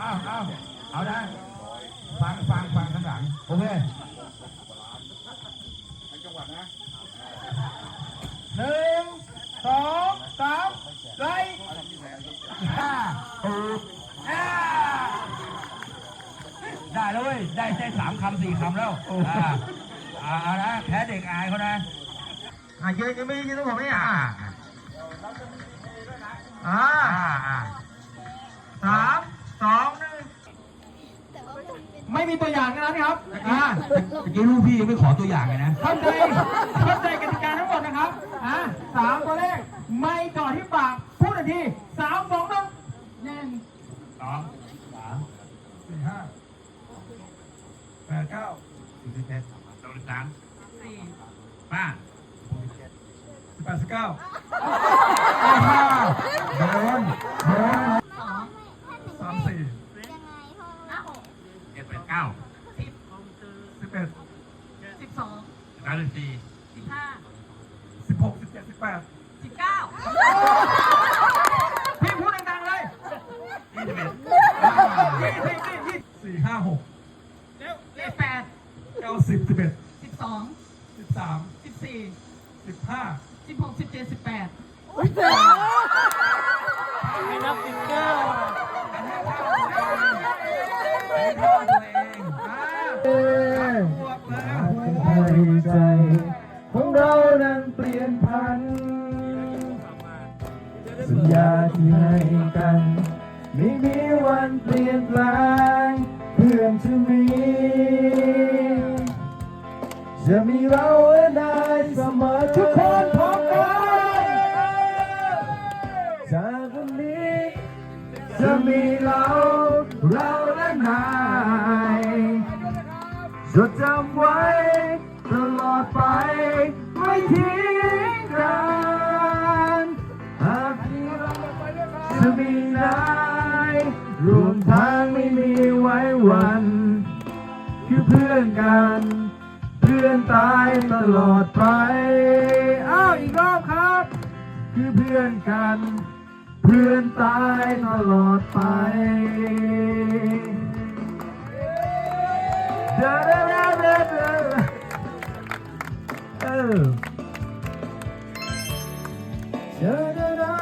อ้าวอาเอาได้ฟังฟังฟังข้างหลังโอเคหนึ่งสองสามไล่ห้าได้เลยได้แค่สามคำสี่คำแล้วอ่าอ่านะแพ้เด็กอายเขานะอ่าเยอะยังไม่ได้ยินต้องผมไม่อ่า ไม่มีตัวอย่างนะครับอ่าเมื่อกี้ลูกพี่ยังไม่ขอตัวอย่างเลยนะเข้าใจเข้าใจกติกาทั้งหมดนะครับอ่าสามตัวเลขไม่จ่อที่ปากพูดทันทีสามสองหนึ่งหนึ่งสองสามสี่ห้าแปดเก้าสี่สิบเอ็ดสองสิบสามสี่ป้าสิบแปดสิบเก้า ก้าสิบเอ็ดสิบสองสามสิบสี่สิบห้าสิบหกสิบเจ็ดสิบแปดสิบเก้าพี่พูดดังๆเลยยี่สิบเอ็ดยี่สิบสี่ยี่สิบสี่ห้าหกเลขแปดเก้าสิบสิบเอ็ดสิบสองสิบสามสิบสี่สิบห้าสิบหกสิบเจ็ดสิบแปด สัญญาที่ให้กัน ไม่มีวันเปลี่ยนแปลงเพื่อนจะมี จะมีเราและนายเสมอทุกคนพร้อมกันจากวันนี้ จะมีเราเราและนายจดจำไว้ จะมีนายรวมทางไม่มีไว้วัน คือเพื่อนกัน เพื่อนตายตลอดไป อ้าวอีกรอบครับ คือเพื่อนกัน เพื่อนตายตลอดไปเด้อเด้อเด้อเด้อเออเด้อ